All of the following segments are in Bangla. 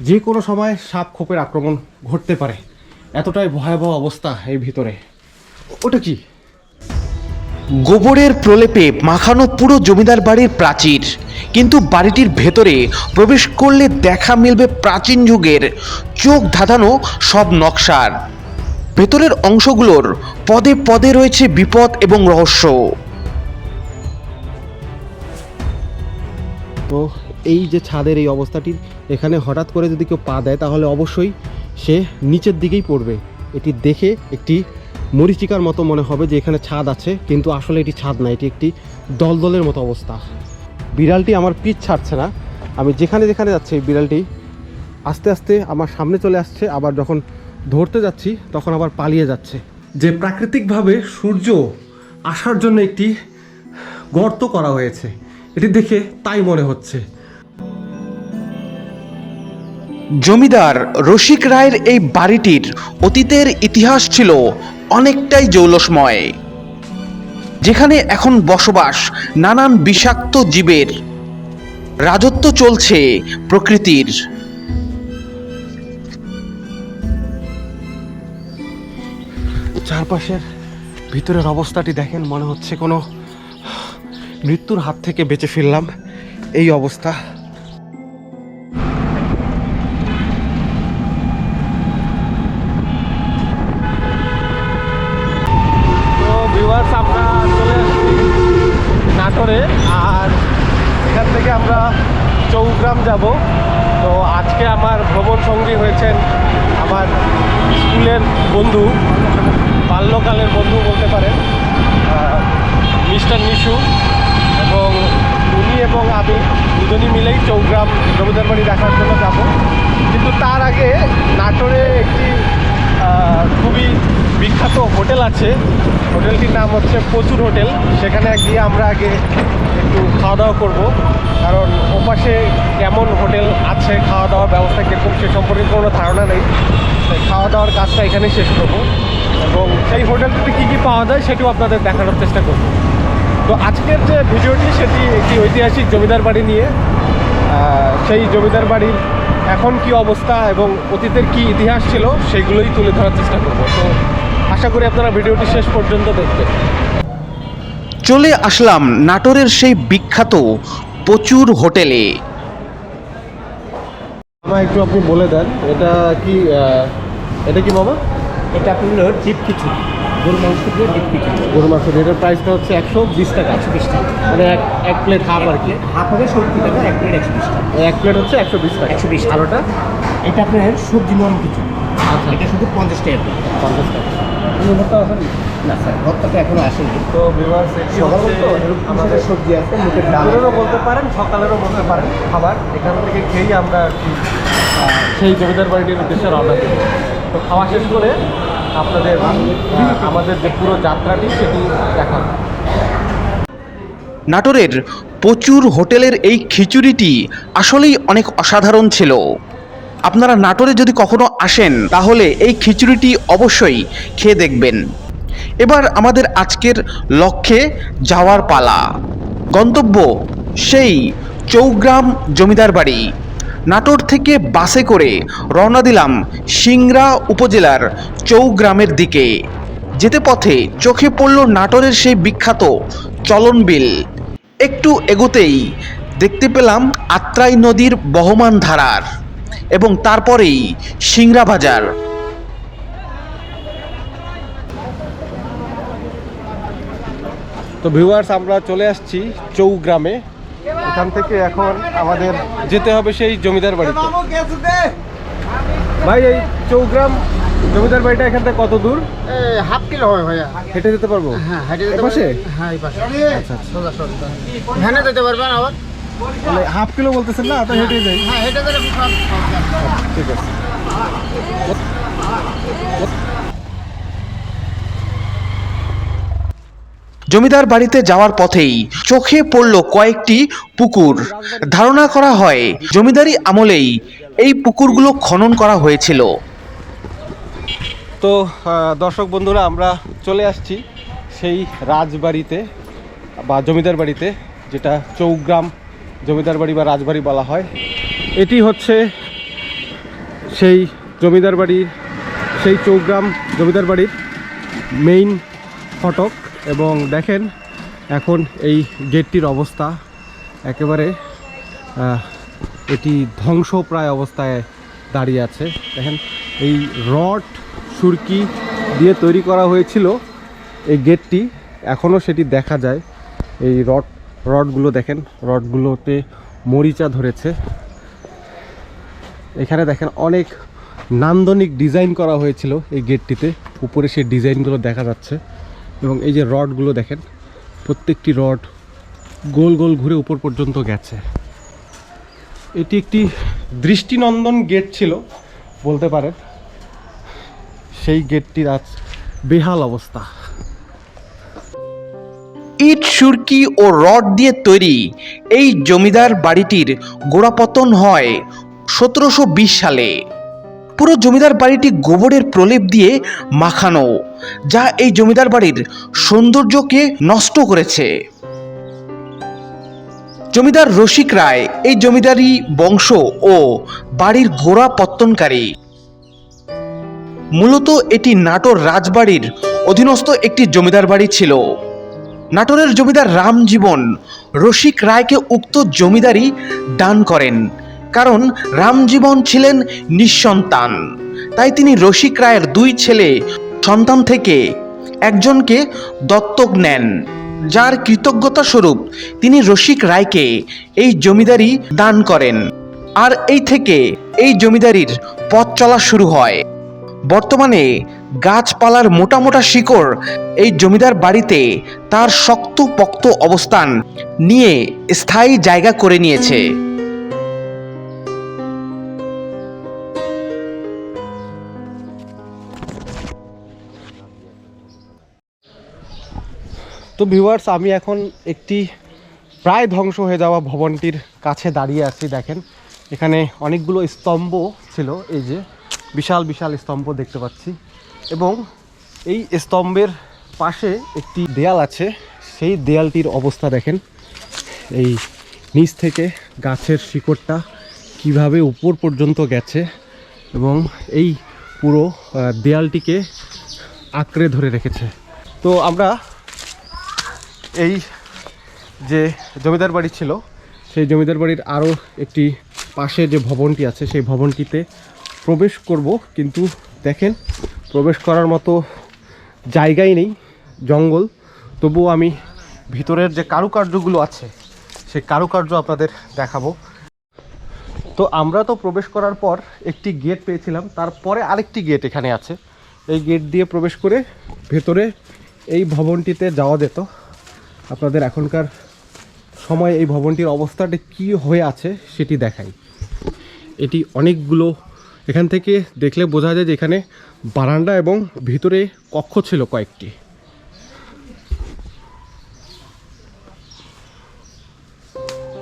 যে কোনো সময় সাপ খোপের আক্রমণ ঘটতে পারে। এতটাই ভয়াবহ অবস্থা এই ভিতরে। ওটা কি? গোবরের প্রলেপে মাখানো পুরো জমিদার বাড়ির প্রাচীর। কিন্তু বাড়িটির ভেতরে প্রবেশ করলে দেখা মিলবে প্রাচীন যুগের চোখ ধাঁধানো সব নকশার। ভেতরের অংশগুলোর পদে পদে রয়েছে বিপদ এবং রহস্য। তো এই যে ছাদের এই অবস্থাটি এখানে হঠাৎ করে যদি কেউ পা দেয়, তাহলে অবশ্যই সে নিচের দিকেই পড়বে। এটি দেখে একটি মরিচিকার মতো মনে হবে যে এখানে ছাদ আছে, কিন্তু আসলে এটি ছাদ না, এটি একটি দলদলের মতো অবস্থা। বিড়ালটি আমার পিঠ ছাড়ছে না। আমি যেখানে যেখানে যাচ্ছি, এই বিড়ালটি আস্তে আস্তে আমার সামনে চলে আসছে, আবার যখন ধরতে যাচ্ছি, তখন আবার পালিয়ে যাচ্ছে। যে প্রাকৃতিকভাবে সূর্য আসার জন্য একটি গর্ত করা হয়েছে, এটি দেখে তাই মনে হচ্ছে। জমিদার রসিক রায়ের এই বাড়িটির অতীতের ইতিহাস ছিল অনেকটাই জৌলসময়, যেখানে এখন বসবাস নানান বিষাক্ত জীবের রাজত্ব চলছে প্রকৃতির। চারপাশের ভিতরের অবস্থাটি দেখেন, মনে হচ্ছে কোনো মৃত্যুর হাত থেকে বেঁচে ফিরলাম। এই অবস্থা তো ভিউয়ার্স আমরা চলে আসছি নাটোরে আর এখান থেকে আমরা চৌগ্রাম যাব। তো আজকে আমার ভ্রমণ সঙ্গী হয়েছেন আমার স্কুলের বন্ধু, বাল্যকালের বন্ধু বলতে পারেন মিস্টার নিশু এবং উনি এবং আমি দুজনই মিলেই চৌগ্রাম জমিদার বাড়ি দেখার জন্য যাব। কিন্তু তার আগে নাটোরে একটি খুবই বিখ্যাত হোটেল আছে। হোটেলটির নাম হচ্ছে প্রচুর হোটেল। সেখানে গিয়ে আমরা আগে একটু খাওয়া দাওয়া করব। কারণ ওপাশে কেমন হোটেল আছে খাওয়া দাওয়ার ব্যবস্থা কীরকম সে সম্পর্কে কোনো ধারণা নেই। খাওয়া দাওয়ার কাজটা এখানেই শেষ করব। এবং সেই হোটেলটিতে কী কী পাওয়া যায় সেটিও আপনাদের দেখানোর চেষ্টা করব। তো আজকের যে ভিডিওটি সেটি একটি ঐতিহাসিক জমিদার বাড়ি নিয়ে। সেই জমিদার বাড়ির এখন কি অবস্থা এবং অতীতের কি ইতিহাস ছিল, সেগুলোই তুলে ধরার চেষ্টা করব। তো আশা করি আপনারা ভিডিওটি শেষ পর্যন্ত দেখবেন। চলে আসলাম নাটোরের সেই বিখ্যাত প্রচুর হোটেলে। আমার একটু আপনি বলে দেন এটা কি এটা কি বাবা? এটা আপনার হলো ডিপ খিচুড়ি গরু মাংস দিয়ে ডিপ খিচুড়ি। গরু মাংস এটার প্রাইসটা হচ্ছে একশো বিশ টাকা। একশো বিশ টাকা। মানে এক এক প্লেট হাফ আর কি। হাফ হবে সত্তর টাকা এক প্লেট একশো বিশ টাকা। এক প্লেট হচ্ছে একশো বিশ টাকা। একশো বিশ আলোটা এটা আপনার সবজি নরম খিচুড়ি। এটা শুধু পঞ্চাশ টাকা করে। পঞ্চাশ টাকা। না স্যার ভর্তাটা এখনও আসেনি। তো ভিউয়ার্স সকাল তো আমাদের সবজি আছে মুখের ডাল দুপুরেরও বলতে পারেন সকালেরও বলতে পারেন খাবার। এখান থেকে খেয়েই আমরা সেই জমিদার বাড়িটির উদ্দেশ্যে রওনা দেব। তো খাওয়া শেষ করে আপনাদের আমাদের যে পুরো যাত্রাটি সেটি দেখাবো। নাটোরের প্রচুর হোটেলের এই খিচুড়িটি আসলেই অনেক অসাধারণ ছিল। আপনারা নাটোরে যদি কখনো আসেন, তাহলে এই খিচুড়িটি অবশ্যই খেয়ে দেখবেন। এবার আমাদের আজকের লক্ষ্যে যাওয়ার পালা। গন্তব্য সেই চৌগ্রাম জমিদার বাড়ি। নাটোর থেকে বাসে করে রওনা দিলাম সিংড়া উপজেলার চৌগ্রামের দিকে। যেতে পথে চোখে পড়ল নাটোরের সেই বিখ্যাত চলনবিল একটু এগোতেই দেখতে পেলাম আত্রাই নদীর বহমান ধারার। এবং তারপরেই সিংড়া বাজার। তো ভিউয়ার্স আমরা চলে আসছি চৌগ্রামে। এখান থেকে এখন আমাদের যেতে হবে সেই জমিদার বাড়িতে। ভাই এই চৌগ্রাম জমিদার বাড়িটা এখান থেকে কত দূর? হাফ কিলো হবে ভাইয়া। হেঁটে যেতে পারব? হ্যাঁ হেঁটে যেতে পাশে? পারবেন? হ্যাঁ এই পাশে। আচ্ছা সোজা সোজা। ভ্যানে যেতে পারবেন আবার? মানে হাফ কিলো বলতেছেন না তো হেঁটে যাই। হ্যাঁ হেঁটে গেলে ঠিক আছে। জমিদার বাড়িতে যাওয়ার পথেই চোখে পড়ল কয়েকটি পুকুর। ধারণা করা হয় জমিদারি আমলেই এই পুকুরগুলো খনন করা হয়েছিল। তো দর্শক বন্ধুরা আমরা চলে আসছি সেই রাজবাড়িতে বা জমিদার বাড়িতে যেটা চৌগ্রাম জমিদার বাড়ি বা রাজবাড়ি বলা হয়। এটি হচ্ছে সেই জমিদার বাড়ির সেই চৌগ্রাম জমিদার বাড়ির মেইন ফটক এবং দেখেন এখন এই গেটটির অবস্থা। একেবারে এটি ধ্বংসপ্রায় অবস্থায় দাঁড়িয়ে আছে। দেখেন, এই রড, সুরকি দিয়ে তৈরি করা হয়েছিল এই গেটটি। এখনও সেটি দেখা যায়। এই রড রডগুলো দেখেন, রডগুলোতে মরিচা ধরেছে। এখানে দেখেন অনেক নান্দনিক ডিজাইন করা হয়েছিল এই গেটটিতে। উপরে সেই ডিজাইনগুলো দেখা যাচ্ছে এবং এই যে রডগুলো দেখেন, প্রত্যেকটি রড গোল গোল ঘুরে উপর পর্যন্ত গেছে। এটি একটি দৃষ্টিনন্দন গেট ছিল, বলতে পারেন। সেই গেটটির আজ বেহাল অবস্থা। ইট, সুরকি ও রড দিয়ে তৈরি। এই জমিদার বাড়িটির গোড়াপতন হয় সতেরোশো বিশ সালে। পুরো জমিদার বাড়িটি গোবরের প্রলেপ দিয়ে মাখানো, যা এই জমিদার বাড়ির সৌন্দর্যকে নষ্ট করেছে। জমিদার রসিক রায় এই জমিদারি বংশ ও বাড়ির গোড়া পত্তনকারী মূলত এটি নাটোর রাজবাড়ির অধীনস্থ একটি জমিদার বাড়ি ছিল। নাটোরের জমিদার রামজীবন রসিক রায়কে উক্ত জমিদারি দান করেন। কারণ রামজীবন ছিলেন নিঃসন্তান। তাই তিনি রসিক রায়ের দুই ছেলে সন্তান থেকে একজনকে দত্তক নেন। যার কৃতজ্ঞতা স্বরূপ তিনি রসিক রায়কে এই জমিদারি দান করেন। আর এই থেকে এই জমিদারির পথ চলা শুরু হয়। বর্তমানে গাছপালার মোটা মোটা শিকড় এই জমিদার বাড়িতে তার শক্ত পক্ত অবস্থান নিয়ে স্থায়ী জায়গা করে নিয়েছে। তো ভিউয়ার্স, আমি এখন একটি প্রায় ধ্বংস হয়ে যাওয়া ভবনটির কাছে দাঁড়িয়ে আছি, দেখেন। এখানে অনেকগুলো স্তম্ভ ছিল, এই যে বিশাল বিশাল স্তম্ভ দেখতে পাচ্ছি। এবং এই স্তম্ভের পাশে একটি দেয়াল আছে। সেই দেয়ালটির অবস্থা দেখেন। এই নিচ থেকে গাছের শিকড়টা কীভাবে উপর পর্যন্ত গেছে এবং এই পুরো দেয়ালটিকে আঁকড়ে ধরে রেখেছে। তো আমরা এই যে জমিদার বাড়ি ছিল, সেই জমিদার বাড়ির আরও একটি পাশে যে ভবনটি আছে, সেই ভবনটিতে প্রবেশ করব। কিন্তু দেখেন প্রবেশ করার মতো জায়গাই নেই, জঙ্গল। তবুও আমি ভিতরের যে কারুকার্যগুলো আছে, সেই কারুকার্য আপনাদের দেখাবো। তো আমরা তো প্রবেশ করার পর একটি গেট পেয়েছিলাম, তারপরে আরেকটি গেট এখানে আছে। এই গেট দিয়ে প্রবেশ করে ভেতরে এই ভবনটিতে যাওয়া যেত। আপনাদের এখনকার সময় এই ভবনটির অবস্থাটা কি হয়ে আছে সেটি দেখাই। এটি অনেকগুলো, এখান থেকে দেখলে বোঝা যায় যে এখানে বারান্দা এবং ভিতরে কক্ষ ছিল কয়েকটি।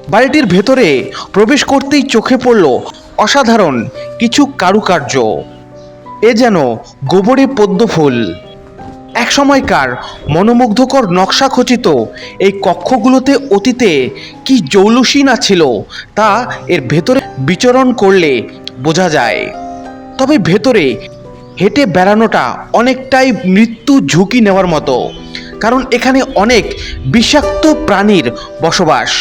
বাড়িটির ভেতরে প্রবেশ করতেই চোখে পড়ল অসাধারণ কিছু কারুকার্য। এ যেন গোবরে পদ্ম ফুল। এক সময়কার মনোমুগ্ধকর নকশা খচিত এই কক্ষগুলোতে অতীতে কি জৌলুসী না ছিল তা এর ভেতরে বিচরণ করলে বোঝা যায়। তবে ভেতরে হেঁটে বেড়ানোটা অনেকটাই মৃত্যু ঝুঁকি নেওয়ার মতো, কারণ এখানে অনেক বিষাক্ত প্রাণীর বসবাস।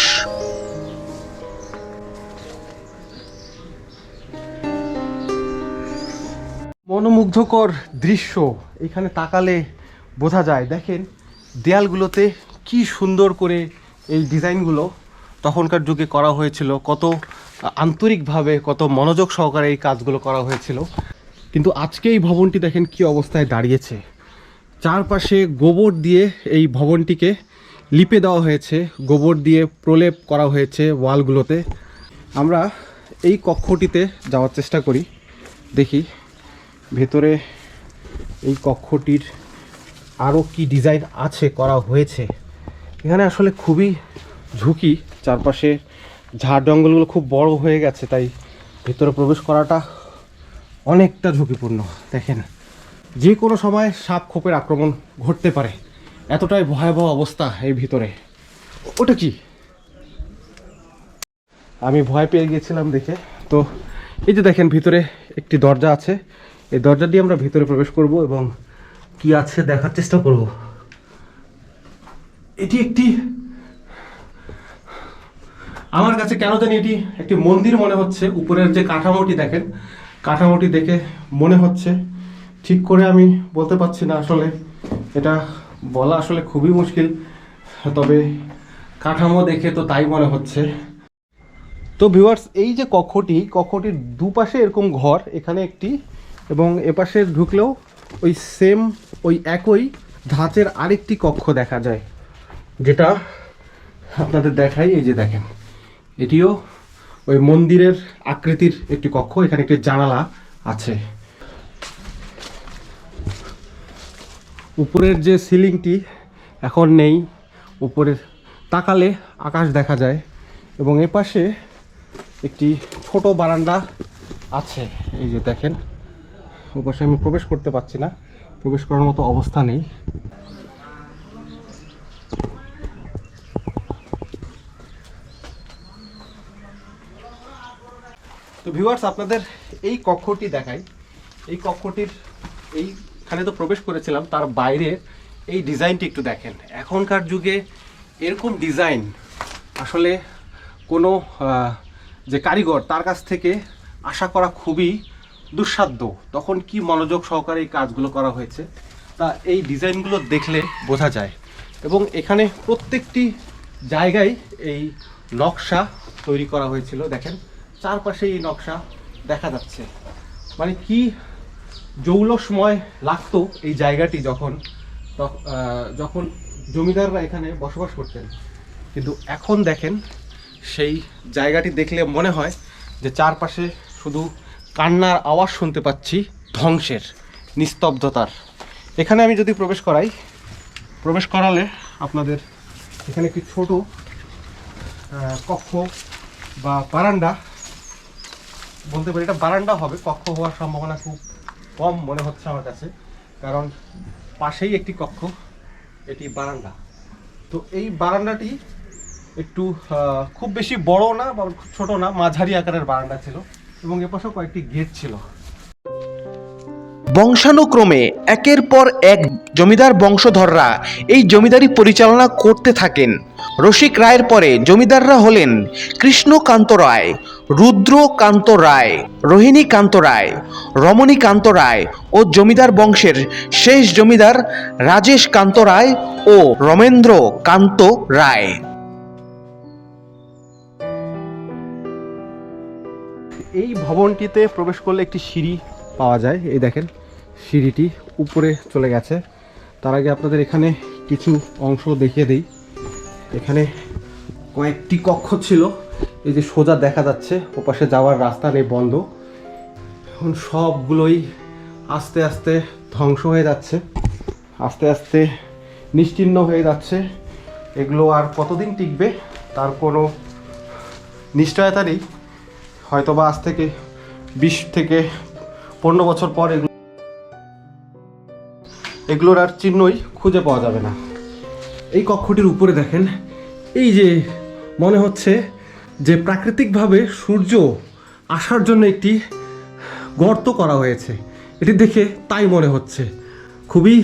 মনোমুগ্ধকর দৃশ্য এখানে তাকালে বোঝা যায়। দেখেন, দেয়ালগুলোতে কি সুন্দর করে এই ডিজাইনগুলো তখনকার যুগে করা হয়েছিল, কত আন্তরিকভাবে, কত মনোযোগ সহকারে এই কাজগুলো করা হয়েছিল। কিন্তু আজকে এই ভবনটি দেখেন কি অবস্থায় দাঁড়িয়েছে। চারপাশে গোবর দিয়ে এই ভবনটিকে লিপে দেওয়া হয়েছে, গোবর দিয়ে প্রলেপ করা হয়েছে ওয়ালগুলোতে। আমরা এই কক্ষটিতে যাওয়ার চেষ্টা করি। দেখি ভেতরে এই কক্ষটির আরও কি ডিজাইন আছে, করা হয়েছে। এখানে আসলে খুবই ঝুঁকি। চারপাশে ঝাড় জঙ্গলগুলো খুব বড় হয়ে গেছে, তাই ভেতরে প্রবেশ করাটা অনেকটা ঝুঁকিপূর্ণ, দেখেন। যে কোনো সময় সাপ খোপের আক্রমণ ঘটতে পারে। এতটাই ভয়াবহ অবস্থা এই ভিতরে। ওটা কি? আমি ভয় পেয়ে গিয়েছিলাম দেখে। তো এই যে দেখেন, ভিতরে একটি দরজা আছে। এই দরজা দিয়ে আমরা ভিতরে প্রবেশ করব এবং কি আছে দেখার চেষ্টা করব। এটি একটি আমার কাছে কেন জানি এটি একটি মন্দির মনে হচ্ছে। উপরের যে কাঠামোটি দেখেন কাঠামোটি দেখে মনে হচ্ছে। ঠিক করে আমি বলতে পারছি না আসলে। এটা বলা আসলে খুবই মুশকিল, তবে কাঠামো দেখে তো তাই মনে হচ্ছে। তো ভিউয়ার্স এই যে কক্ষটি, কক্ষটির দুপাশে এরকম ঘর, এখানে একটি, এবং এপাশে ঢুকলেও ওই সেম ওই একই ধাঁচের আরেকটি কক্ষ দেখা যায়। যেটা আপনাদের দেখাই, এই যে দেখেন। এটিও ওই মন্দিরের আকৃতির একটি কক্ষ, এখানে একটি জানালা আছে। উপরের যে সিলিংটি এখন নেই, উপরে তাকালে আকাশ দেখা যায় এবং এপাশে একটি ছোট বারান্দা আছে। এই যে দেখেন, ওপাশে আমি প্রবেশ করতে পারছি না, প্রবেশ করার মতো অবস্থা নেই। তো ভিউয়ার্স আপনাদের এই কক্ষটি দেখাই। এই কক্ষটির এইখানে তো প্রবেশ করেছিলাম, তার বাইরে এই ডিজাইনটি একটু দেখেন। এখনকার যুগে এরকম ডিজাইন আসলে কোনো যে কারিগর, তার কাছ থেকে আশা করা খুবই দুঃসাধ্য। তখন কি মনোযোগ সহকারে এই কাজগুলো করা হয়েছে, তা এই ডিজাইনগুলো দেখলে বোঝা যায়। এবং এখানে প্রত্যেকটি জায়গায় এই নকশা তৈরি করা হয়েছিল, দেখেন। চারপাশে এই নকশা দেখা যাচ্ছে। মানে কি জৌলসময় লাগতো এই জায়গাটি যখন যখন জমিদাররা এখানে বসবাস করতেন। কিন্তু এখন দেখেন, সেই জায়গাটি দেখলে মনে হয় যে চারপাশে শুধু কান্নার আওয়াজ শুনতে পাচ্ছি, ধ্বংসের, নিস্তব্ধতার। এখানে আমি যদি প্রবেশ করাই, প্রবেশ করালে আপনাদের এখানে একটি ছোট কক্ষ বা বারান্দা বলতে পারি এটা বারান্দা হবে, কক্ষ হওয়ার সম্ভাবনা খুব কম মনে হচ্ছে আমার কাছে। কারণ পাশেই একটি কক্ষ, এটি বারান্দা। তো এই বারান্দাটি একটু খুব বেশি বড় না বা খুব ছোট না, মাঝারি আকারের বারান্দা ছিল এবং এপাশেও কয়েকটি গেট ছিল। বংশানুক্রমে একের পর এক জমিদার বংশধররা এই জমিদারি পরিচালনা করতে থাকেন। রসিক রায়ের পরে জমিদাররা হলেন কৃষ্ণকান্ত রায় রুদ্রকান্ত রায়, রোহিণীকান্ত রায়, রমণীকান্ত রায় ও জমিদার বংশের শেষ জমিদার রাজেশ কান্ত রায় ও রমেন্দ্র কান্ত রায়। এই ভবনটিতে প্রবেশ করলে একটি সিঁড়ি পাওয়া যায়। এই দেখেন, সিঁড়িটি উপরে চলে গেছে। তার আগে আপনাদের এখানে কিছু অংশ দেখিয়ে দিই। এখানে কয়েকটি কক্ষ ছিল। এই যে সোজা দেখা যাচ্ছে, ওপাশে যাওয়ার রাস্তা নেই, বন্ধ। এখন সবগুলোই আস্তে আস্তে ধ্বংস হয়ে যাচ্ছে, আস্তে আস্তে নিশ্চিহ্ন হয়ে যাচ্ছে। এগুলো আর কতদিন টিকবে, তার কোনো নিশ্চয়তা নেই। হয়তো বা আজ থেকে বিশ থেকে পনেরো বছর পর এগুলো এগুলোর আর চিহ্নই খুঁজে পাওয়া যাবে না। এই কক্ষটির উপরে দেখেন, এই যে মনে হচ্ছে যে প্রাকৃতিকভাবে সূর্য আসার জন্য একটি গর্ত করা হয়েছে। এটি দেখে তাই মনে হচ্ছে। খুবই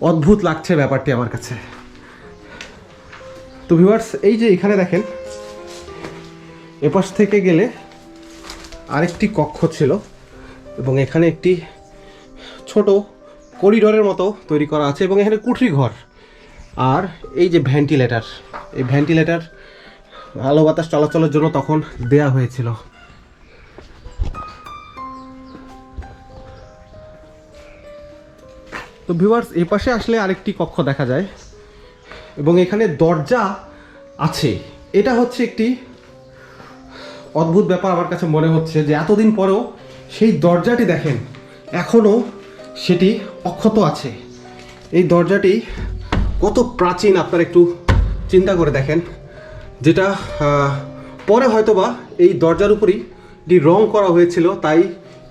অদ্ভুত লাগছে ব্যাপারটি আমার কাছে। তো ভিউয়ার্স এই যে এখানে দেখেন, এপাশ থেকে গেলে আরেকটি কক্ষ ছিল এবং এখানে একটি ছোট করিডোরের মতো তৈরি করা আছে এবং এখানে কুঠরি ঘর। আর এই যে ভেন্টিলেটার এই ভেন্টিলেটার আলো বাতাস চলাচলের জন্য তখন দেয়া হয়েছিল। তো ভিউয়ার্স এই পাশে আসলে আরেকটি কক্ষ দেখা যায় এবং এখানে দরজা আছে। এটা হচ্ছে একটি অদ্ভুত ব্যাপার আমার কাছে মনে হচ্ছে যে এতদিন পরেও সেই দরজাটি দেখেন এখনও সেটি অক্ষত আছে। এই দরজাটি কত প্রাচীন, আপনারা একটু চিন্তা করে দেখেন। যেটা পরে হয়তোবা এই দরজার উপরই এটি রং করা হয়েছিল, তাই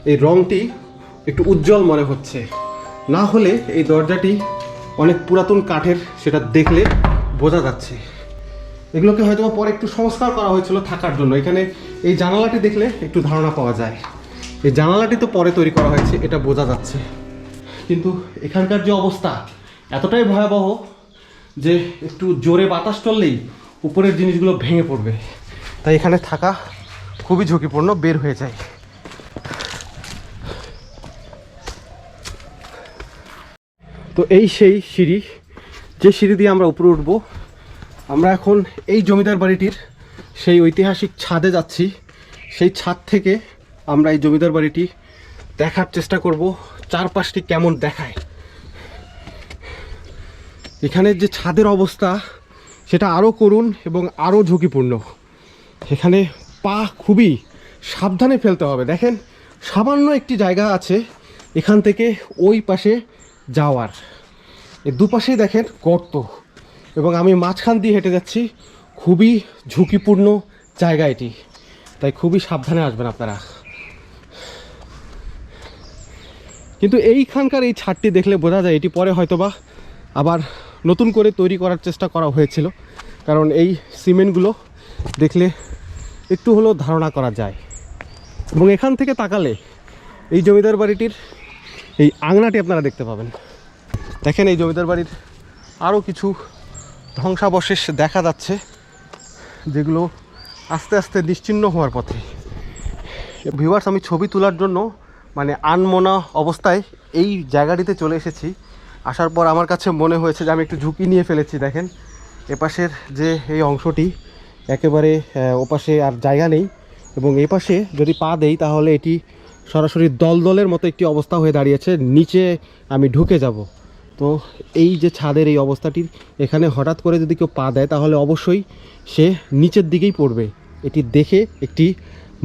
এই রংটি একটু উজ্জ্বল মনে হচ্ছে। না হলে এই দরজাটি অনেক পুরাতন কাঠের সেটা দেখলে বোঝা যাচ্ছে। এগুলোকে হয়তো পরে একটু সংস্কার করা হয়েছিল থাকার জন্য। এখানে এই জানালাটি দেখলে একটু ধারণা পাওয়া যায়। এই জানালাটি তো পরে তৈরি করা হয়েছে, এটা বোঝা যাচ্ছে। কিন্তু এখানকার যে অবস্থা এতটাই ভয়াবহ যে একটু জোরে বাতাস চললেই উপরের জিনিসগুলো ভেঙে পড়বে। তাই এখানে থাকা খুবই ঝুঁকিপূর্ণ, বের হয়ে যায়। তো এই সেই সিঁড়ি, যে সিঁড়ি দিয়ে আমরা উপরে উঠবো, আমরা এখন এই জমিদার বাড়িটির সেই ঐতিহাসিক ছাদে যাচ্ছি। সেই ছাদ থেকে আমরা এই জমিদার বাড়িটি দেখার চেষ্টা করব, চারপাশটি কেমন দেখায়। এখানের যে ছাদের অবস্থা সেটা আরও করুন এবং আরও ঝুঁকিপূর্ণ। এখানে পা খুবই সাবধানে ফেলতে হবে। দেখেন, সামান্য একটি জায়গা আছে এখান থেকে ওই পাশে যাওয়ার। এর দুপাশেই দেখেন গর্ত এবং আমি মাঝখান দিয়ে হেঁটে যাচ্ছি। খুবই ঝুঁকিপূর্ণ জায়গা এটি। তাই খুবই সাবধানে আসবেন আপনারা। কিন্তু এইখানকার এই ছাদটি দেখলে বোঝা যায় এটি পরে হয়তোবা আবার নতুন করে তৈরি করার চেষ্টা করা হয়েছিল। কারণ এই সিমেন্টগুলো দেখলে একটু হলেও ধারণা করা যায়। এবং এখান থেকে তাকালে এই জমিদার বাড়িটির এই আংনাটি আপনারা দেখতে পাবেন। দেখেন এই জমিদার বাড়ির আরও কিছু ধ্বংসাবশেষ দেখা যাচ্ছে, যেগুলো আস্তে আস্তে নিশ্চিহ্ন হওয়ার পথে। ভিউয়ার্স, আমি ছবি তোলার জন্য মানে আনমোনা অবস্থায় এই জায়গাটিতে চলে এসেছি। আসার পর আমার কাছে মনে হয়েছে যে আমি একটু ঝুঁকি নিয়ে ফেলেছি, দেখেন। এপাশের যে এই অংশটি, একেবারে ওপাশে আর জায়গা নেই। এবং এই পাশে যদি পা দেই, তাহলে এটি সরাসরি দলদলের মতো একটি অবস্থা হয়ে দাঁড়িয়েছে। নিচে আমি ঢুকে যাব। তো এই যে ছাদের এই অবস্থাটির এখানে হঠাৎ করে যদি কেউ পা দেয়, তাহলে অবশ্যই সে নিচের দিকেই পড়বে। এটি দেখে একটি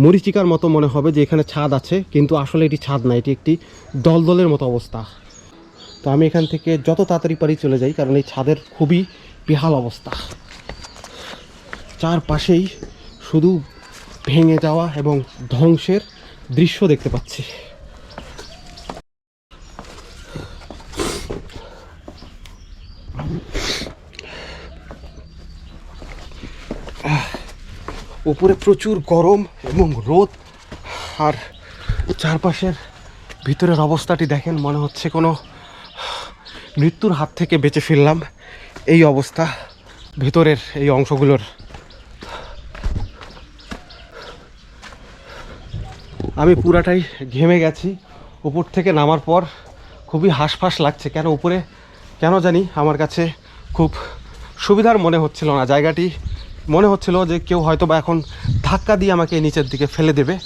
মরিচিকার মতো মনে হবে যে এখানে ছাদ আছে, কিন্তু আসলে এটি ছাদ না, এটি একটি দলদলের মতো অবস্থা। তো আমি এখান থেকে যত তাড়াতাড়ি পারি চলে যাই, কারণ এই ছাদের খুবই বেহাল অবস্থা। চারপাশেই শুধু ভেঙে যাওয়া এবং ধ্বংসের দৃশ্য দেখতে পাচ্ছি। উপরে প্রচুর গরম এবং রোদ, আর চারপাশের ভিতরের অবস্থাটি দেখেন, মনে হচ্ছে কোনো মৃত্যুর হাত থেকে বেঁচে ফিরলাম। এই অবস্থা, ভিতরের এই অংশগুলোর। আমি পুরাটাই ঘেমে গেছি। উপর থেকে নামার পর খুবই হাঁসফাঁস লাগছে। কেন উপরে? কেন জানি আমার কাছে খুব সুবিধার মনে হচ্ছিল না। জায়গাটি মনে হচ্ছিল যে কেউ হয়তো বা এখন ধাক্কা দিয়ে আমাকে নিচের দিকে ফেলে দেবে।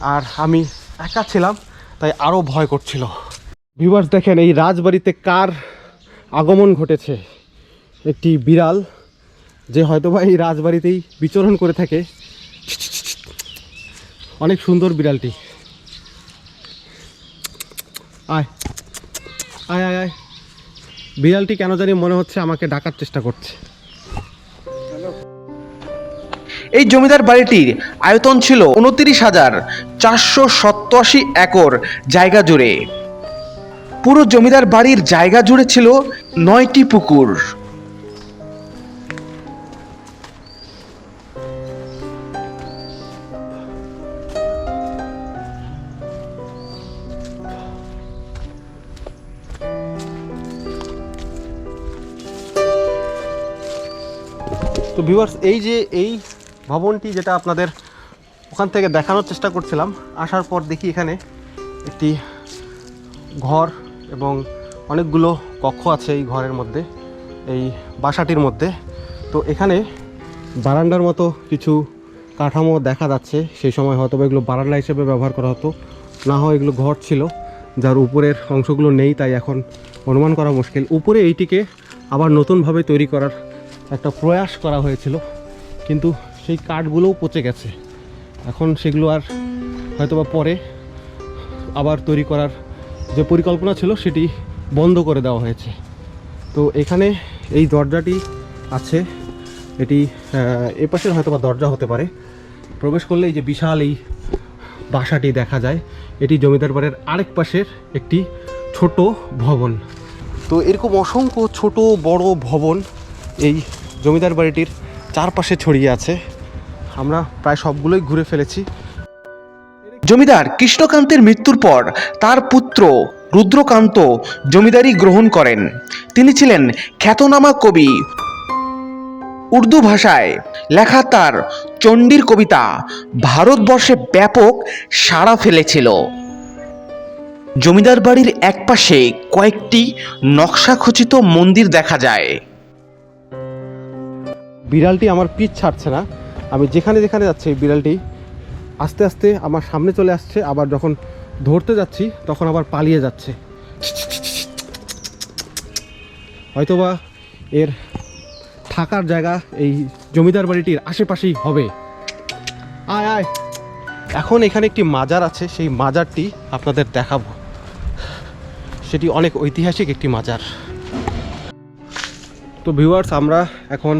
আর আমি একা ছিলাম, তাই আরও ভয় করছিল। ভিউয়ার্স দেখেন, এই রাজবাড়িতে কার আগমন ঘটেছে? একটি বিড়াল, যে হয়তোবা এই রাজবাড়িতেই বিচরণ করে থাকে। অনেক সুন্দর বিড়ালটি। আয় আয় আয় আয়। বিড়ালটি কেন জানি মনে হচ্ছে আমাকে ডাকার চেষ্টা করছে। এই জমিদার বাড়িটির আয়তন ছিল উনত্রিশ হাজার চারশো একর জায়গা জুড়ে। পুরো জমিদার বাড়ির জায়গা জুড়ে ছিল নয়টি পুকুর। তো ভিউয়ার্স এই যে এই ভবনটি যেটা আপনাদের ওখান থেকে দেখানোর চেষ্টা করছিলাম, আসার পর দেখি এখানে একটি ঘর এবং অনেকগুলো কক্ষ আছে এই ঘরের মধ্যে, এই বাসাটির মধ্যে। তো এখানে বারান্দার মতো কিছু কাঠামো দেখা যাচ্ছে। সেই সময় হয়তো এগুলো বারান্দা হিসেবে ব্যবহার করা হতো। না হয় এগুলো ঘর ছিল, যার উপরের অংশগুলো নেই, তাই এখন অনুমান করা মুশকিল। উপরে এইটিকে আবার নতুনভাবে তৈরি করার একটা প্রয়াস করা হয়েছিল, কিন্তু সেই কাঠগুলোও পচে গেছে। এখন সেগুলো আর হয়তোবা পরে আবার তৈরি করার যে পরিকল্পনা ছিল সেটি বন্ধ করে দেওয়া হয়েছে। তো এখানে এই দরজাটি আছে। এটি এ পাশের হয়তো বা দরজা হতে পারে। প্রবেশ করলে এই যে বিশাল এই বাসাটি দেখা যায়। এটি জমিদার বাড়ির আরেক পাশের একটি ছোট ভবন। তো এরকম অসংখ্য ছোট, বড় ভবন এই জমিদার বাড়িটির চারপাশে ছড়িয়ে আছে। আমরা প্রায় সবগুলোই ঘুরে ফেলেছি। জমিদার কৃষ্ণকান্তের মৃত্যুর পর তার পুত্র রুদ্রকান্ত জমিদারি গ্রহণ করেন। তিনি ছিলেন খ্যাতনামা কবি। উর্দু ভাষায় লেখা তার চণ্ডীর কবিতা ভারতবর্ষে ব্যাপক সাড়া ফেলেছিল। জমিদার বাড়ির একপাশে কয়েকটি নকশাখচিত মন্দির দেখা যায়। বিড়ালটি আমার পিঠ ছাড়ছে না। আমি যেখানে যেখানে যাচ্ছি, বিড়ালটি আস্তে আস্তে আমার সামনে চলে আসছে, আবার যখন ধরতে যাচ্ছি, তখন আবার পালিয়ে যাচ্ছে। হয়তোবা এর থাকার জায়গা এই জমিদার বাড়িটির আশেপাশেই হবে। আয় আয়। এখন এখানে একটি মাজার আছে, সেই মাজারটি আপনাদের দেখাবো। সেটি অনেক ঐতিহাসিক একটি মাজার। তো ভিউয়ার্স আমরা এখন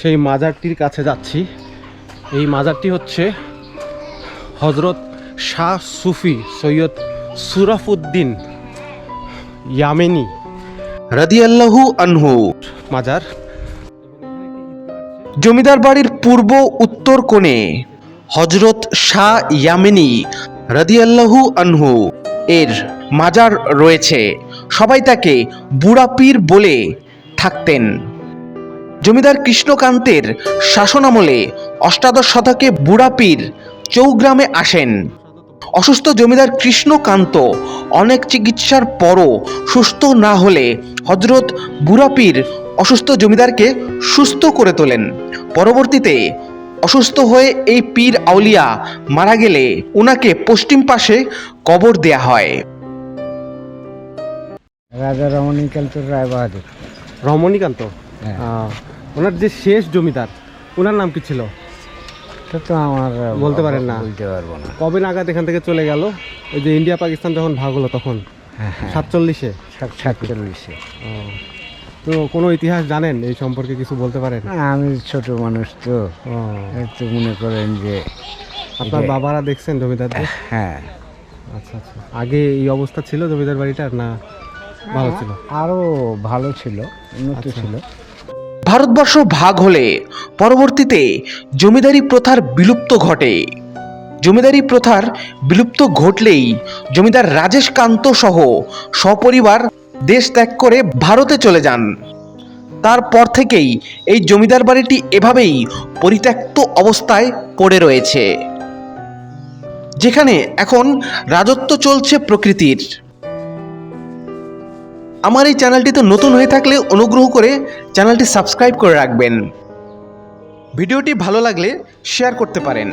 সেই মাজারটির কাছে যাচ্ছি। এই মাজারটি হচ্ছে হজরত শাহ সুফি সৈয়দ সুরাফুদ্দিন ইয়ামেনি রাদিয়াল্লাহু আনহু। মাজার। জমিদার বাড়ির পূর্ব উত্তর কোণে হজরত শাহ ইয়ামিনী রাদিয়াল্লাহু আনহু এর মাজার রয়েছে। সবাই তাকে বুড়া পীর বলে থাকতেন। জমিদার কৃষ্ণকান্তের শাসনামলে অষ্টাদশ শতকে বুড়া পীর চৌগ্রামে আসেন। অসুস্থ জমিদার কৃষ্ণকান্ত অনেক চিকিৎসার পরও সুস্থ না হলে হজরত বুড়াপীর অসুস্থ জমিদারকে সুস্থ করে তোলেন। পরবর্তীতে অসুস্থ হয়ে এই পীর আউলিয়া মারা গেলে ওনাকে পশ্চিম পাশে কবর দেয়া হয়। রাজা রমণীকান্ত রায় বাহাদুর। রমণীকান্ত? হ্যাঁ। ওনার যে শেষ জমিদার ওনার নাম কি ছিল? তো তো আমার বলতে পারেন না। বলতে পারব না। কবে নাগাদ এখান থেকে চলে গেল? ওই যে ইন্ডিয়া পাকিস্তান যখন ভাগ হলো তখন? হ্যাঁ হ্যাঁ। সাতচল্লিশে? সাত- সাতচল্লিশে। তো কোনো ইতিহাস জানেন? এই সম্পর্কে কিছু বলতে পারেন? আমি ছোট মানুষ তো। একটু মনে করেন যে আপনার বাবারা দেখছেন জমিদারদের? হ্যাঁ আচ্ছা আচ্ছা। আগে এই অবস্থা ছিল জমিদার বাড়িটার না ভালো ছিল? আরও ভালো ছিল উন্নত আচ্ছা। ছিল। ভারতবর্ষ ভাগ হলে পরবর্তীতে জমিদারি প্রথার বিলুপ্ত ঘটে। জমিদারি প্রথার বিলুপ্ত ঘটলেই জমিদার রাজেশ কান্ত সহ সপরিবার দেশ ত্যাগ করে ভারতে চলে যান। তারপর থেকেই এই জমিদার বাড়িটি এভাবেই পরিত্যক্ত অবস্থায় পড়ে রয়েছে। যেখানে এখন রাজত্ব চলছে প্রকৃতির। আমার এই চ্যানেলটিতে নতুন হয়ে থাকলে অনুগ্রহ করে চ্যানেলটি সাবস্ক্রাইব করে রাখবেন। ভিডিওটি ভালো লাগলে শেয়ার করতে পারেন।